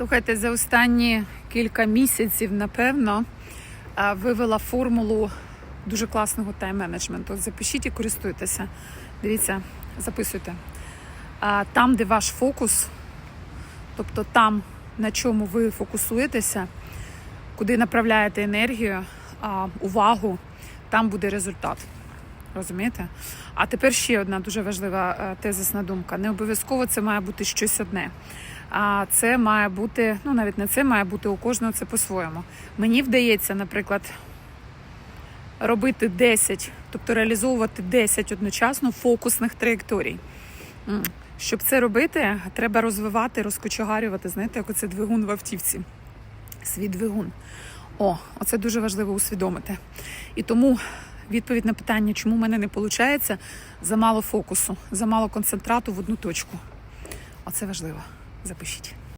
Слухайте, за останні кілька місяців, напевно, вивела формулу дуже класного тайм-менеджменту. Запишіть і користуйтеся. Дивіться, записуйте. Там, де ваш фокус, тобто там, на чому ви фокусуєтеся, куди направляєте енергію, увагу, там буде результат. Розумієте? А тепер ще одна дуже важлива е, тезисна думка. Не обов'язково це має бути щось одне. А це має бути, ну навіть не це має бути у кожного це по-своєму. Мені вдається, наприклад, робити 10, тобто реалізовувати 10 одночасно фокусних траєкторій. Щоб це робити, треба розвивати, розкочегарювати, знаєте, як оце двигун в автівці. Свій двигун. О, оце дуже важливо усвідомити. І тому відповідь на питання, чому в мене не виходить, замало фокусу, замало концентрату в одну точку. Оце важливо. Запишіть.